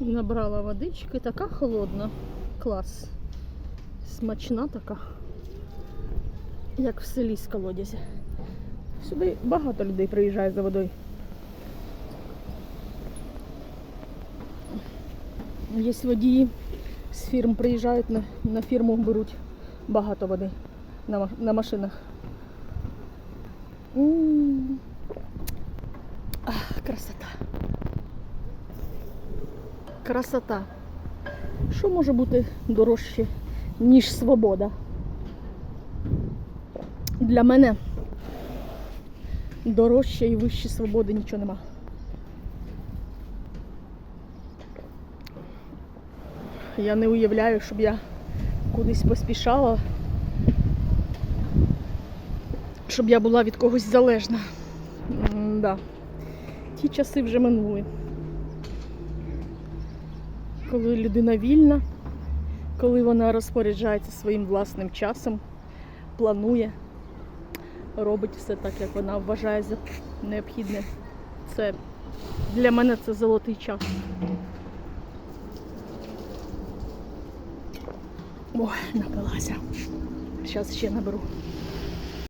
Набрала водички, така холодна. Клас. Смачна така. Як в селі з колодязя. Сюди багато людей приїжджає за водою. Є водії з фірм приїжджають на, на фірму, беруть багато води на, на машинах. М. Ах, красота. Красота. Що може бути дорожче, ніж свобода? Для мене дорожче і вище свободи нічого нема. Я не уявляю, щоб я кудись поспішала, щоб я була від когось залежна. Да. Ті часи вже минули. Коли людина вільна, коли вона розпоряджається своїм власним часом, планує, робить все так, як вона вважає за необхідне. Це для мене це золотий час. Ой, напилася. Зараз ще наберу.